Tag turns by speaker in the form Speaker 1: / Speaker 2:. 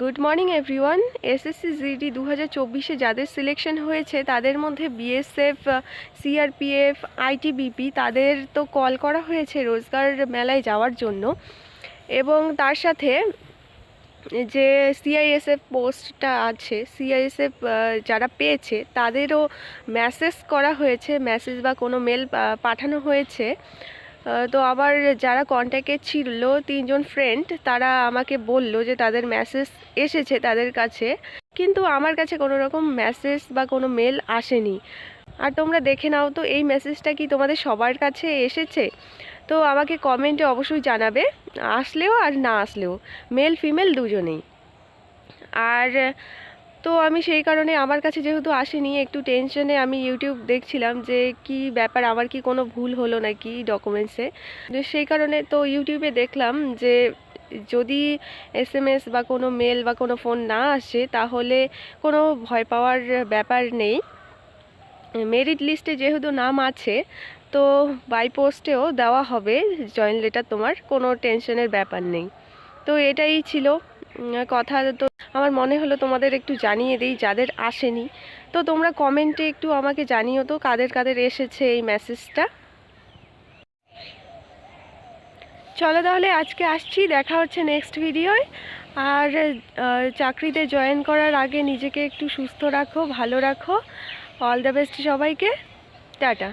Speaker 1: Good morning everyone SSC GD দু হাজার চব্বিশে যাদের সিলেকশন হয়েছে, তাদের মধ্যে বিএসএফ সিআরপিএফ আইটিবিপি তাদের তো কল করা হয়েছে রোজগার মেলায় যাওয়ার জন্য। এবং তার সাথে যে সিআইএসএফ পোস্টটা আছে সিআইএসএফ যারা পেয়েছে, তাদেরও মেসেজ করা হয়েছে মেসেজ বা কোনো মেল পাঠানো হয়েছে। তো আবার যারা কন্ট্যাক্টে ছিল তিনজন ফ্রেন্ড তারা আমাকে বলল যে তাদের মেসেজ এসেছে তাদের কাছে, কিন্তু আমার কাছে কোনো রকম মেসেজ বা কোনো মেল আসেনি। আর তোমরা দেখে নাও তো, এই মেসেজটা কি তোমাদের সবার কাছে এসেছে? তো আমাকে কমেন্টে অবশ্যই জানাবে, আসলেও আর না আসলেও মেল ফিমেল দুজনেই। আর তো আমি সেই কারণে আমার কাছে যেহেতু আসেনি, একটু টেনশনে আমি ইউটিউব দেখছিলাম যে কি ব্যাপার, আমার কি কোনো ভুল হলো নাকি ডকুমেন্টসে সেই কারণে তো ইউটিউবে দেখলাম যে যদি এস এম এস বা কোনো মেল বা কোনো ফোন না আসে, তাহলে কোনো ভয় পাওয়ার ব্যাপার নেই। মেরিট লিস্টে যেহেতু নাম আছে, তো বাই পোস্টেও দেওয়া হবে জয়েন লেটার তোমার, কোনো টেনশনের ব্যাপার নেই। তো এটাই ছিল কথা তো আমার মনে হলো তোমাদের একটু জানিয়ে দিই যাদের আসেনি। তো তোমরা কমেন্টে একটু আমাকে জানিও তো কাদের কাদের এসেছে এই মেসেজটা। চলো তাহলে আজকে আসছি, দেখা হচ্ছে নেক্সট ভিডিওয়। আর চাকরিতে জয়েন করার আগে নিজেকে একটু সুস্থ রাখো, ভালো রাখো। অল দ্য বেস্ট সবাইকে। টাটা।